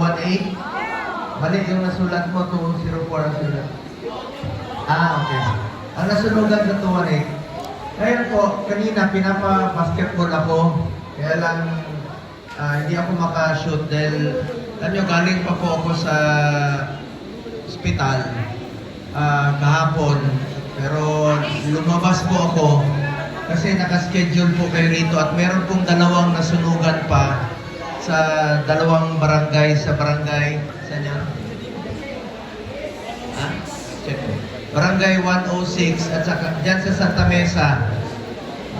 218. Mali yung nasulat mo, 204 ang sulat. Ah, okay. Ang nasunugan sa 218, ngayon po, kanina pinapa-basketball ako. Kaya lang, ah, hindi ako makashoot dahil, alam nyo, galing pa po ako sa ospital ah, kahapon. Pero lumabas po ako kasi nakaschedule po kayo rito at meron pong dalawang nasunugan pa sa dalawang barangay sa barangay sa niya? Ah, check po. Barangay 106 at saka dyan sa Santa Mesa.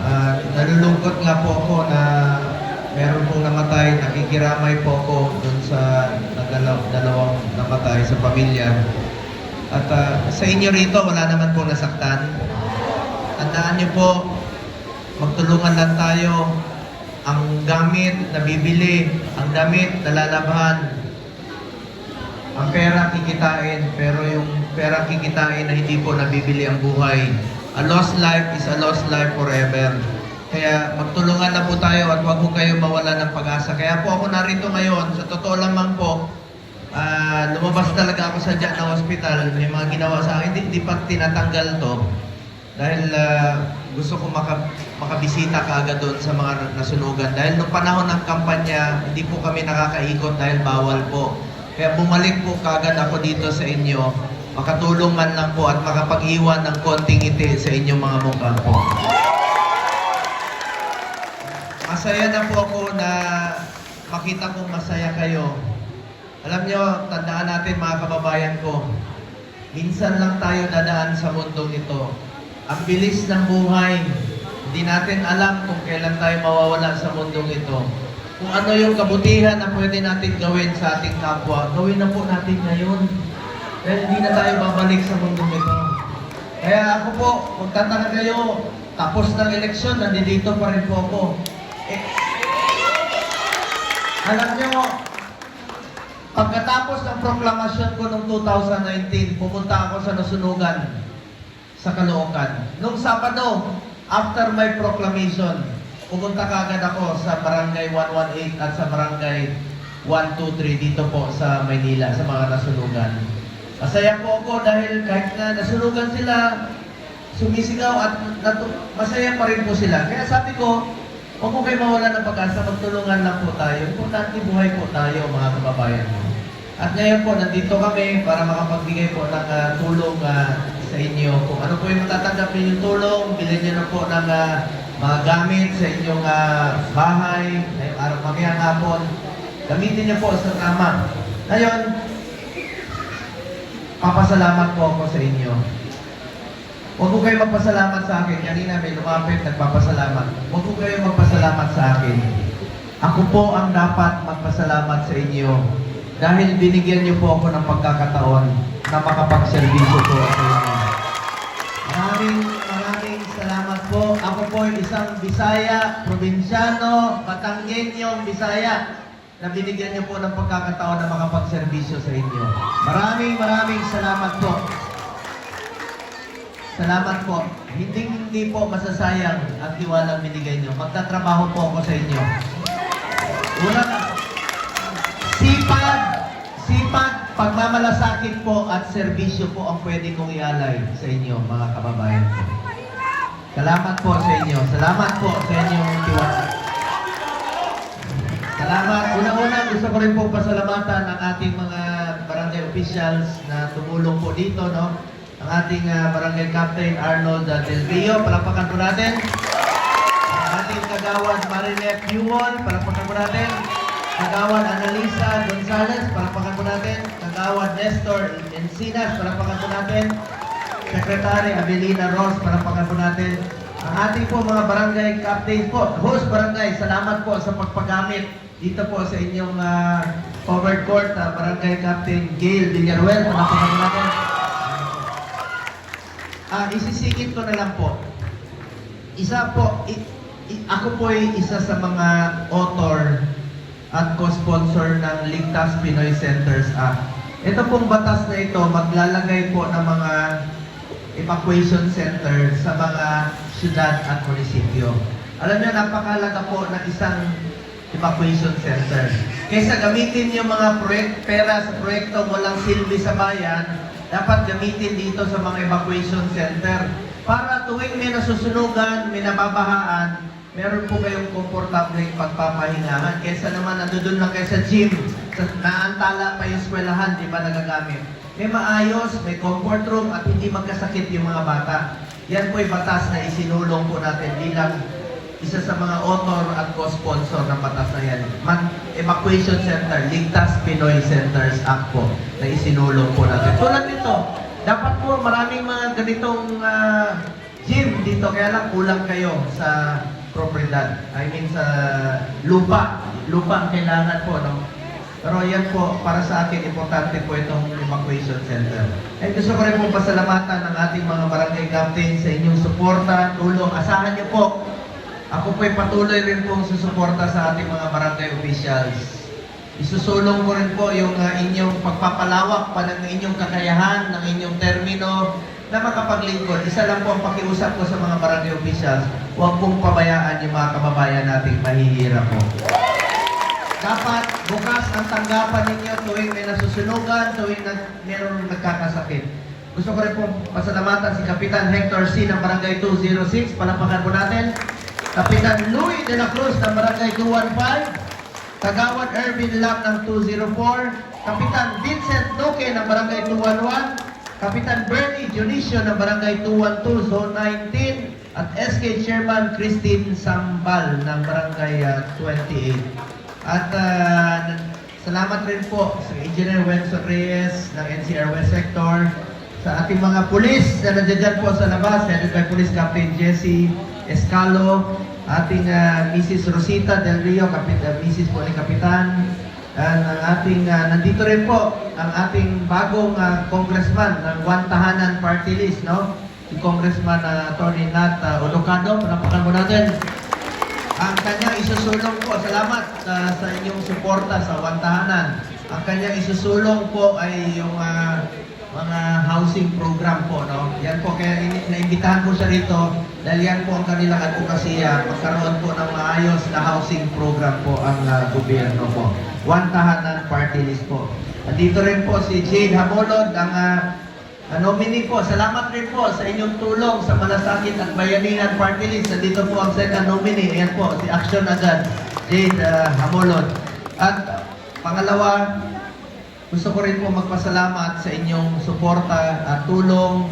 Ah, nalulungkot nga po ako na meron pong namatay, nakikiramay po ako dun sa nagalaw, dalawang namatay sa pamilya. At ah, sa inyo rito, wala naman pong nasaktan. Tandaan niyo po, magtulungan lang tayo. Ang gamit na bibili, ang damit na lalabhan, ang pera kikitain, pero yung pera kikitain na hindi po nabibili ang buhay. A lost life is a lost life forever. Kaya magtulungan na po tayo at huwag po kayo mawala ng pag-asa. Kaya po ako narito ngayon, sa totoo lamang po, ah, lumabas talaga ako sa dyan ng hospital. May mga ginawa sa akin, hindi, hindi pa tinatanggal to. Dahil ah, gusto ko maka, makabisita kaagad doon sa mga nasunugan. Dahil nung panahon ng kampanya, hindi po kami nakakaikot dahil bawal po. Kaya bumalik po kaagad ako dito sa inyo, makatulong man lang po at makapag-iwan ng konting ngiti sa inyong mga mukha po. Masaya na po ako na makita kong masaya kayo. Alam nyo, tandaan natin mga kababayan ko, minsan lang tayo dadaan sa mundong ito. Ang bilis ng buhay, hindi natin alam kung kailan tayo mawawala sa mundong ito. Kung ano yung kabutihan na pwede natin gawin sa ating kapwa, gawin na po natin ngayon. Dahil hindi na tayo babalik sa mundong ito. Kaya ako po, kung tataka kayo, tapos ng eleksyon, nandito pa rin po ako. Eh, alam nyo, pagkatapos ng proklamasyon ko noong 2019, pumunta ako sa nasunugan sa Caloocan. Nung Sabado, after my proclamation, pumunta kagad ako sa barangay 118 at sa barangay 123 dito po sa Maynila, sa mga nasunugan. Masaya po ako dahil kahit na nasunugan sila, sumisigaw at masaya pa rin po sila. Kaya sabi ko, huwag po kayo mawala ng pag-asa, magtulungan lang po tayo. Importante buhay po tayo, mga kababayan. At ngayon po, nandito kami para makapagbigay po ng ah, tulong ah, sa inyo. Kung ano po yung matatanggap ninyong tulong, bilhin niyo na po ng ah, mga gamit sa inyong ah, bahay, ngayong araw, mamayang hapon. Gamitin niyo po sa tama. Ngayon, papasalamat po ako sa inyo. Huwag ko kayo magpasalamat sa akin. Kanina may lumapit, nagpapasalamat. Huwag ko kayo magpasalamat sa akin. Ako po ang dapat magpasalamat sa inyo dahil binigyan niyo po ako ng pagkakataon na makapagserbisyo po sa inyo. Maraming maraming salamat po. Ako po ay isang Bisaya, probinsyano, Batanggenyong Bisaya. na binigyan niyo po ng pagkakataon na makapagserbisyo sa inyo. Maraming maraming salamat po. Salamat po. Hindi hindi po masasayang ang tiwalang binigay niyo. Magtatrabaho po ako sa inyo. Una, sipag, pagmamalasakit po at serbisyo po ang pwede kong ialay sa inyo, mga kababayan ko. Salamat po sa inyo. Salamat po sa inyong tiwala. Salamat. Una-una, gusto ko rin po pasalamatan ang ating mga barangay officials na tumulong po dito, no? Ang ating ah, barangay captain Arnold ah, Del Rio, palakpakan po natin. Ang ating kagawad Marinette Yuon, palakpakan po natin. Kagawad Annalisa Gonzalez, palakpakan po natin. Kagawad Nestor Encinas, palakpakan po natin. Secretary Avelina Ross, palakpakan po natin. Ang ating po mga barangay captain po, host barangay, salamat po sa pagpagamit dito po sa inyong ah, covered court, ah, barangay captain Gail Villaruel, palakpakan po natin. Ah, isisingit ko na lang po. Isa po, i- i- ako po ay isa sa mga author at co-sponsor ng Ligtas Pinoy Centers Act. Ito pong batas na ito maglalagay po ng mga evacuation center sa mga syudad at munisipyo. Alam niyo, napakalaga po ng isang evacuation center. Kaysa gamitin yung mga proyek, pera sa proyekto walang silbi sa bayan, dapat gamitin dito sa mga evacuation center para tuwing may nasusunugan, may nababahaan, meron po kayong komportable pagpapahingahan. Kaysa naman nandun lang kayo sa gym, naantala pa yung eskwelahan, di ba nagagamit. May maayos, may comfort room at hindi magkasakit yung mga bata. Yan po yung batas na isinulong po natin bilang isa sa mga author at co-sponsor ng batas na yan. Man, Evacuation Center, Ligtas Pinoy Centers Act po na isinulong po natin. Tulad nito, dapat po maraming mga ganitong ah, gym dito, kaya lang kulang kayo sa propriedad. I mean sa lupa. Lupa ang kailangan po. No? Pero yan po, para sa akin, importante po itong evacuation center. And gusto ko rin po pasalamatan ng ating mga barangay captain sa inyong suporta, tulong. Asahan niyo po, ako po'y patuloy rin pong susuporta sa ating mga barangay officials. Isusulong ko rin po yung ah, inyong pagpapalawak pa ng inyong kakayahan, ng inyong termino na makapaglingkod. Isa lang po ang pakiusap ko sa mga barangay officials, huwag pong pabayaan yung mga kababayan nating mahihirap po. Dapat bukas ang tanggapan ninyo tuwing may nasusunugan, tuwing nag, mayroong nagkakasakit. Gusto ko rin po pasalamatan si Kapitan Hector C. ng Barangay 206. Palapakan po natin. Kapitan Louis de la Cruz ng Barangay 215. Kagawad Ervin Lam ng 204. Kapitan Vincent Duque ng Barangay 211. Kapitan Bernie Dionisio ng Barangay 212, Zone 19. At SK Chairman Christine Sambal ng Barangay ah, 28. At ah, salamat rin po sa Engineer Wenson Reyes ng NCR West Sector, sa ating mga pulis na nandiyan po sa labas, headed by Police Captain Jesse Escalo, ating ah, Mrs. Rosita Del Rio, kapit, ah, Mrs. po ni Kapitan, and ang ating, ah, nandito rin po, ang ating bagong ah, congressman ng One Tahanan Party List, no? Si Congressman uh, Tony Nat uh, Olocado, panapakan mo natin. Ang kanyang isusulong po, salamat sa, sa inyong suporta sa Wantahanan. Ang kanyang isusulong po ay yung ah, mga housing program po, no? Yan po, kaya ini- naimbitahan ko siya rito dahil yan po ang kanilang advokasya. Magkaroon po ng maayos na housing program po ang ah, gobyerno po. Wantahanan Party List po. Andito rin po si Jade Hamolod, ang ah, Ah, nominee po, salamat rin po sa inyong tulong sa Malasakit at Bayanihan Party List. Nandito po ang second nominee. Ayan po, si Action Agad, Jade uh, Hamolod. At uh, pangalawa, gusto ko rin po magpasalamat sa inyong suporta at tulong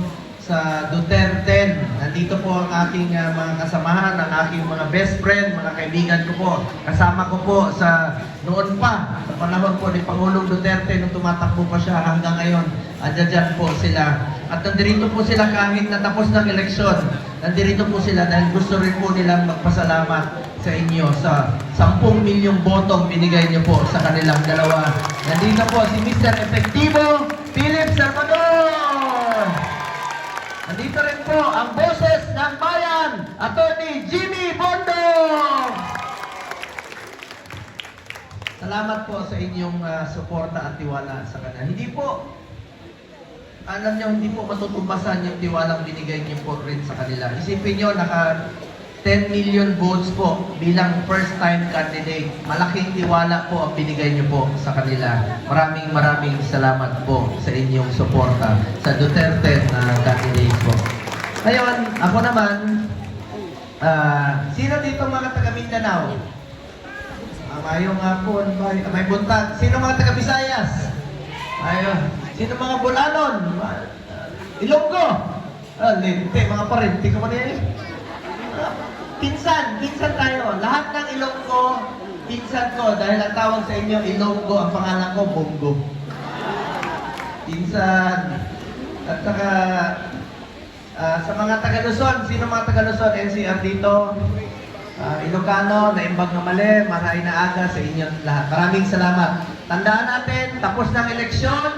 sa Duterte. Nandito po ang aking uh, mga kasamahan, ang aking mga best friend, mga kaibigan ko po. Kasama ko po sa noon pa, sa panahon po ni Pangulong Duterte nung tumatakbo pa siya hanggang ngayon. Andiyan po sila. At nandito po sila kahit natapos ng eleksyon. Nandito po sila dahil gusto rin po nilang magpasalamat sa inyo sa 10 milyong botong binigay niyo po sa kanilang dalawa. Nandito po si Mr. Efectivo Philip Salvador! Nandito rin po ang boses ng bayan, Attorney Jimmy Bondo! Salamat po sa inyong ah, suporta at tiwala sa kanya. Hindi po, alam niyo, hindi po matutumbasan yung tiwalang binigay niyo po rin sa kanila. Isipin niyo, naka 10 million votes po bilang first time candidate. Malaking tiwala po ang binigay niyo po sa kanila. Maraming maraming salamat po sa inyong suporta sa Duterte. Ngayon, ako naman, ah, sino dito mga taga Mindanao? Ah, Mayong hapon, may, may buntag. Sino mga taga Visayas? Ayun. Sino mga Bulanon? Uh, Ilonggo? Ah, lente, mga parente ka man yan eh. Ah, Pinsan, pinsan tayo. Lahat ng Ilonggo, pinsan ko. Dahil ang tawag sa inyo, Ilonggo, ang pangalan ko, Bongo. Pinsan. At saka, ah, sa mga taga Luzon, sino mga taga Luzon? NCR dito? Ah, Ilocano, naimbag na mali, maray na aga sa inyong lahat. Maraming salamat. Tandaan natin, tapos ng eleksyon,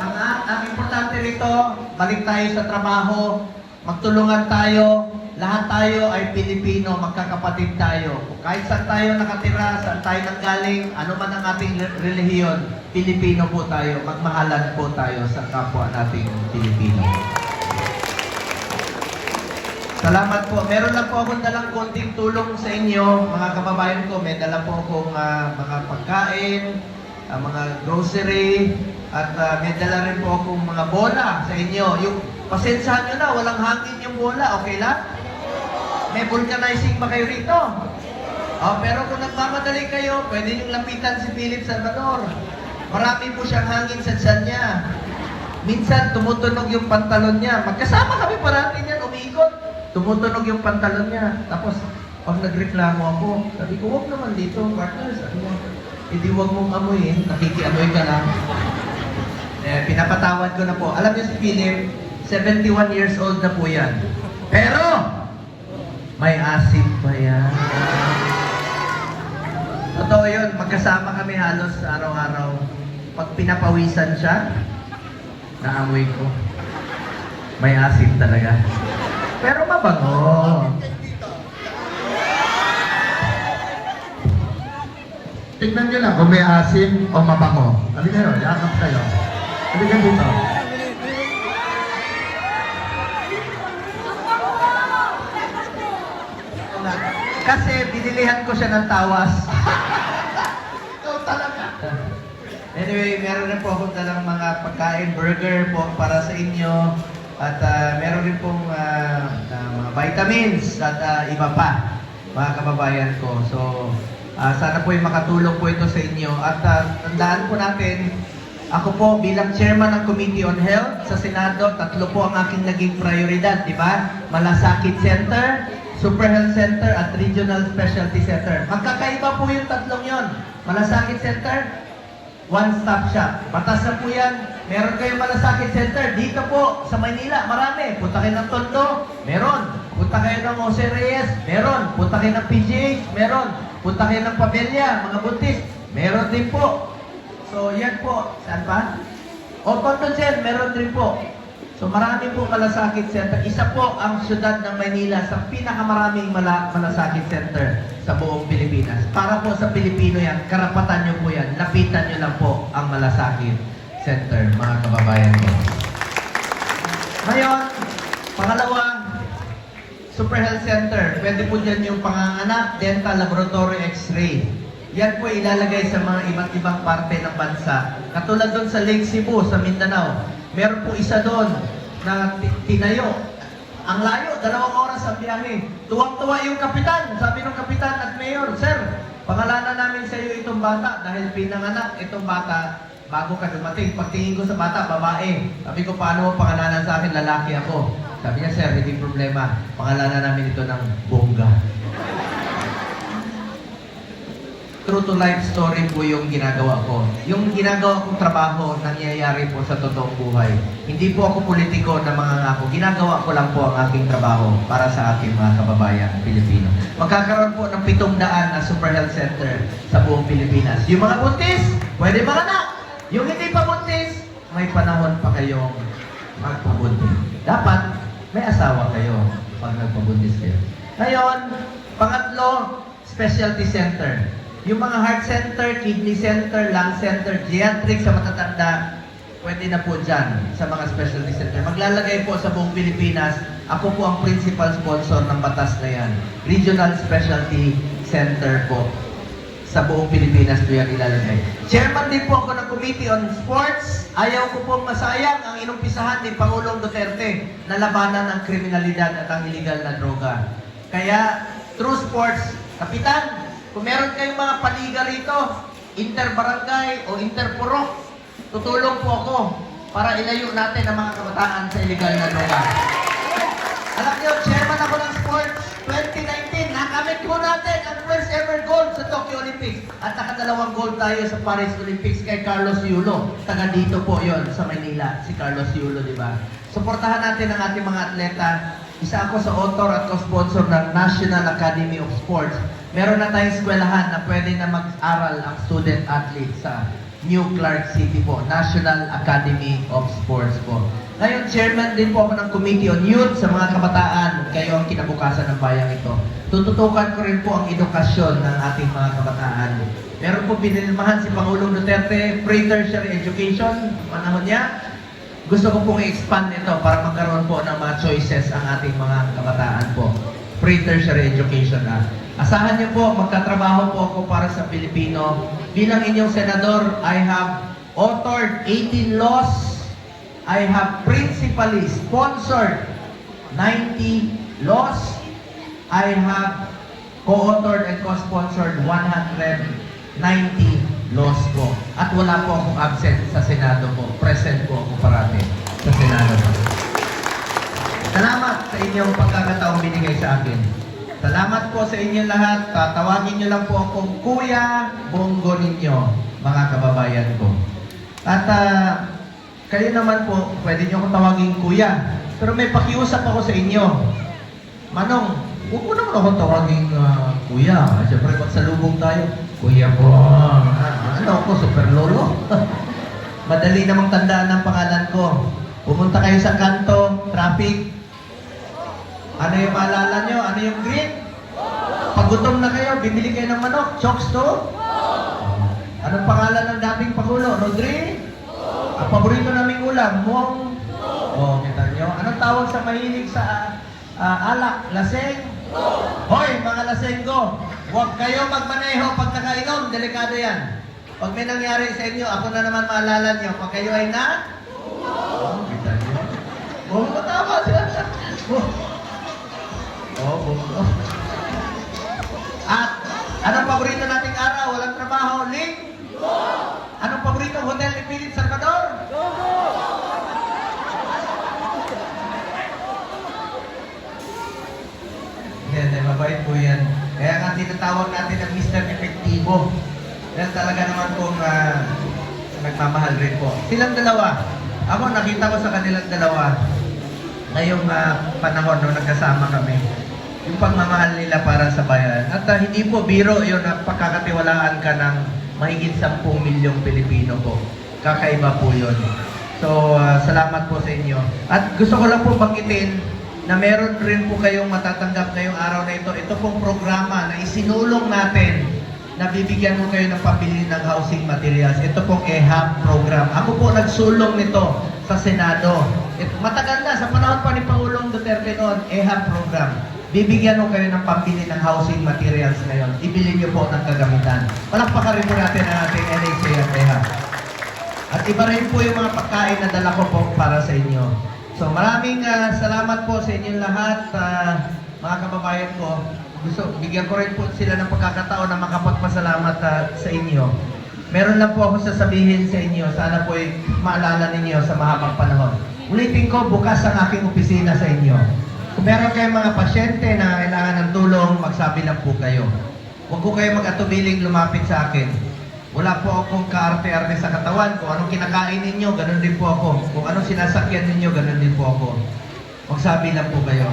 ang, ang importante rito, balik tayo sa trabaho, magtulungan tayo, lahat tayo ay Pilipino, magkakapatid tayo. Kahit saan tayo nakatira, saan tayo nanggaling, ano man ang ating re- relihiyon, Pilipino po tayo, magmahalan po tayo sa kapwa nating Pilipino. Salamat po. Meron lang po akong dalang konting tulong sa inyo, mga kababayan ko. May dala po akong ah, mga pagkain, ah, mga grocery, at ah, may dala rin po akong mga bola sa inyo. Yung pasensyahan nyo na, walang hangin yung bola, okay lang? May vulcanizing ba kayo rito? Oh, pero kung nagmamadali kayo, pwede yung lapitan si Philip Salvador. Marami po siyang hangin sa tiyan niya. Minsan tumutunog yung pantalon niya. Magkasama kami parati niyan, umiikot. Tumutunog yung pantalon niya. Tapos, pag nagreklamo ako, sabi ko, huwag naman dito, partner. Sabi mo, hindi huwag mong amuyin, nakikiamoy ka lang. Eh, pinapatawad ko na po. Alam niyo si Philip, 71 years old na po yan. Pero, may asim pa yan. Totoo yun, magkasama kami halos araw-araw. Pag pinapawisan siya, naamoy ko. May asim talaga. Pero mabango. Tignan nyo lang kung may asim o mabango. Halika kayo, yakap kayo. Halika dito. Kasi binilihan ko siya ng tawas. Ikaw talaga. Anyway, meron rin po akong dalang mga pagkain, burger po para sa inyo. At ah, meron rin pong ah, mga vitamins at ah, iba pa, mga kababayan ko. So, ah, sana po ay makatulong po ito sa inyo. At ah, tandaan po natin, ako po bilang chairman ng Committee on Health sa Senado, tatlo po ang aking naging prioridad, di ba? Malasakit Center, Super Health Center at Regional Specialty Center. Magkakaiba po yung tatlong yon. Malasakit Center, one-stop shop. Batas na po yan. Meron kayong malasakit center dito po sa Maynila. Marami. Punta kayo ng Tondo. Meron. Punta kayo ng Jose Reyes. Meron. Punta kayo ng PGH. Meron. Punta kayo ng Pabella, mga buntis. Meron din po. So, yan po. Saan pa? O, Sir, meron din po. So, marami po malasakit center. Isa po ang syudad ng Maynila sa pinakamaraming mala malasakit center sa buong Pilipinas. Para po sa Pilipino yan, karapatan nyo po yan. Lapitan nyo lang po ang malasakit center, mga kababayan ko. Ngayon, pangalawa, Super Health Center. Pwede po dyan yung panganganak, dental, laboratory, x-ray. Yan po ilalagay sa mga iba't ibang parte ng bansa. Katulad doon sa Lake Cebu, sa Mindanao. Meron po isa doon na ti- tinayo. Ang layo, dalawang oras ang biyahe. Tuwang-tuwa yung kapitan. Sabi ng kapitan at mayor, Sir, pangalanan namin sa iyo itong bata dahil pinanganak itong bata bago ka dumating. Pagtingin ko sa bata, babae. Sabi ko, paano mo pangalanan sa akin? Lalaki ako. Sabi niya, Sir, hindi problema. Pangalanan namin ito ng bongga. True to life story po yung ginagawa ko. Yung ginagawa kong trabaho, nangyayari po sa totoong buhay. Hindi po ako politiko na mga ngako. Ginagawa ko lang po ang aking trabaho para sa aking mga kababayan Pilipino. Magkakaroon po ng pitong daan na super health center sa buong Pilipinas. Yung mga buntis, pwede mga anak. Yung hindi pa buntis, may panahon pa kayong magpabuntis. Dapat may asawa kayo pag nagpabuntis kayo. Ngayon, pangatlo, specialty center. Yung mga heart center, kidney center, lung center, geriatric sa matatanda, pwede na po dyan sa mga specialty center. Maglalagay po sa buong Pilipinas, ako po ang principal sponsor ng batas na yan. Regional Specialty Center po sa buong Pilipinas po yan ilalagay. Chairman din po ako ng Committee on Sports. Ayaw ko pong masayang ang inumpisahan ni Pangulong Duterte na labanan ang kriminalidad at ang illegal na droga. Kaya, through sports, Kapitan, kung meron kayong mga paliga rito, inter-barangay o inter-purok, tutulong po ako para ilayo natin ang mga kabataan sa illegal na droga. Alam niyo, chairman ako ng sports 2019. Nakamit po natin ang first ever gold sa Tokyo Olympics. At nakadalawang gold tayo sa Paris Olympics kay Carlos Yulo. Taga dito po yon sa Manila, si Carlos Yulo, di ba? Suportahan natin ang ating mga atleta. Isa ako sa author at co-sponsor ng National Academy of Sports. Meron na tayong eskwelahan na pwede na mag-aral ang student athlete sa New Clark City po, National Academy of Sports po. Ngayon, chairman din po ako ng Committee on Youth sa mga kabataan. Kayo ang kinabukasan ng bayang ito. Tututukan ko rin po ang edukasyon ng ating mga kabataan. Meron po binilmahan si Pangulong Duterte, free tertiary education, panahon niya. Gusto ko pong i-expand ito para magkaroon po ng mga choices ang ating mga kabataan po. Free tertiary education na. Asahan niyo po, magtatrabaho po ako para sa Pilipino. Bilang inyong senador, I have authored 18 laws I have principally sponsored 90 laws. I have co-authored and co-sponsored 190 laws po. At wala po akong absent sa Senado po. Present po ako parati sa Senado po. Salamat sa inyong pagkakataong binigay sa akin. Salamat po sa inyong lahat. Tatawagin niyo lang po akong Kuya Bongo ninyo, mga kababayan ko. At ah, kayo naman po, pwede niyo akong tawagin Kuya. Pero may pakiusap ako sa inyo. Manong, huwag mo naman akong tawagin ah, Kuya. Siyempre, magsalubong tayo. Kuya po. Ah, ano ako, super lolo. Madali namang tandaan ang pangalan ko. Pumunta kayo sa kanto, traffic, ano yung maalala nyo? Ano yung green? Pag gutom na kayo, bibili kayo ng manok. Chokes to? Anong pangalan ng dating Pangulo? Rodri? Ang paborito naming ulam, mong? Oh, kita nyo. Anong tawag sa mahilig sa ah, alak? Laseng? Hoy, mga lasenggo, huwag kayo magmaneho pag nakainom. Delikado yan. Pag may nangyari sa inyo, ako na naman maalala nyo. Pag kayo ay na? Oh, kita nyo. Oh, matama Oh. Oo, bungo. At, anong paborito nating araw? Walang trabaho, Ling? Anong paborito hotel ni Philip Salvador? Yan, yan, mabait po yan. Kaya nga tinatawag natin ang Mr. Efektibo. Yan talaga naman pong ah, nagmamahal rin po. Silang dalawa. Ako nakita ko sa kanilang dalawa ngayong ah, panahon nung nagkasama kami yung pagmamahal nila para sa bayan. At ah, hindi po biro yun na pagkakatiwalaan ka ng mahigit 10 milyong Pilipino po. Kakaiba po yun. So, ah, salamat po sa inyo. At gusto ko lang po banggitin na meron rin po kayong matatanggap ngayong araw na ito. Ito pong programa na isinulong natin na bibigyan mo kayo ng pabili ng housing materials. Ito pong EHAB program. Ako po nagsulong nito sa Senado. It, matagal na, sa panahon pa ni Pangulong Duterte noon, EHAB program. Bibigyan mo kayo ng pambili ng housing materials ngayon. Ibili niyo po ng kagamitan. Palakpakan rin po natin ang ating NHA at EHAB. At iba rin po yung mga pagkain na dala ko po para sa inyo. So maraming ah, salamat po sa inyong lahat, ah, mga kababayan ko. Gusto, bigyan ko rin po sila ng pagkakataon na makapagpasalamat ah, sa inyo. Meron lang po ako sasabihin sa inyo. Sana po ay maalala ninyo sa mahabang panahon. Ulitin ko, bukas ang aking opisina sa inyo. Kung meron kayong mga pasyente na kailangan ng tulong, magsabi lang po kayo. Huwag ko kayo mag-atubiling lumapit sa akin. Wala po akong kaarte-arte sa katawan. Kung anong kinakain ninyo, ganun din po ako. Kung anong sinasakyan ninyo, ganun din po ako. Magsabi lang po kayo.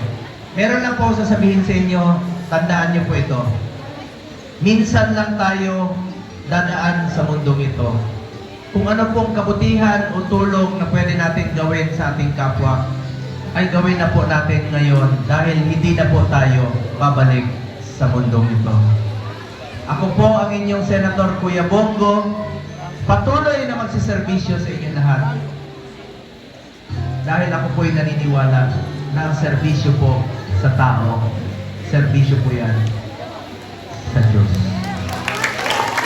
Meron lang po sasabihin sa inyo, tandaan niyo po ito. Minsan lang tayo dadaan sa mundong ito. Kung ano pong kabutihan o tulong na pwede natin gawin sa ating kapwa, ay gawin na po natin ngayon dahil hindi na po tayo babalik sa mundong ito. Ako po ang inyong Senator Kuya Bongo. Patuloy na magsiservisyo sa inyong lahat. Dahil ako po'y naniniwala na ang serbisyo po sa tao, serbisyo po yan sa Diyos.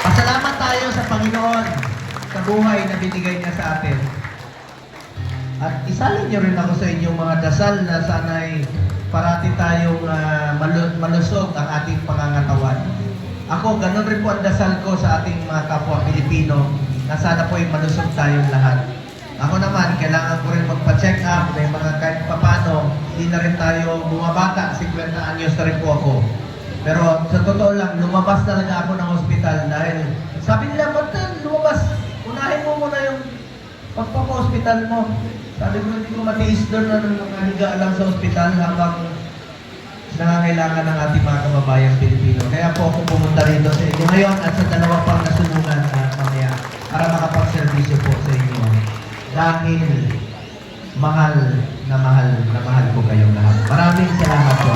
Pasalamat tayo sa Panginoon sa buhay na binigay niya sa atin. At isalin niyo rin ako sa inyong mga dasal na sana'y parati tayong malu- malusog ang ating pangangatawan. Ako, ganun rin po ang dasal ko sa ating mga kapwa Pilipino na sana po ay malusog tayong lahat. Ako naman, kailangan ko rin magpa-check up, may mga kahit papano, hindi na rin tayo bumabata, 50 anyos na rin po ako. Pero sa totoo lang, lumabas talaga ako ng ospital dahil sabi nila, ba't lumabas? Unahin mo muna yung pagpapa-hospital mo. Sabi ko, hindi ko matiis doon na nanghiga lang sa ospital habang nangangailangan ng ating mga kababayang Pilipino. Kaya po ako pumunta rito sa inyo ngayon at sa dalawa pang nasunungan na mamaya para makapag-servisyo po sa inyo. Dahil mahal na mahal na mahal ko kayong lahat. Maraming salamat po.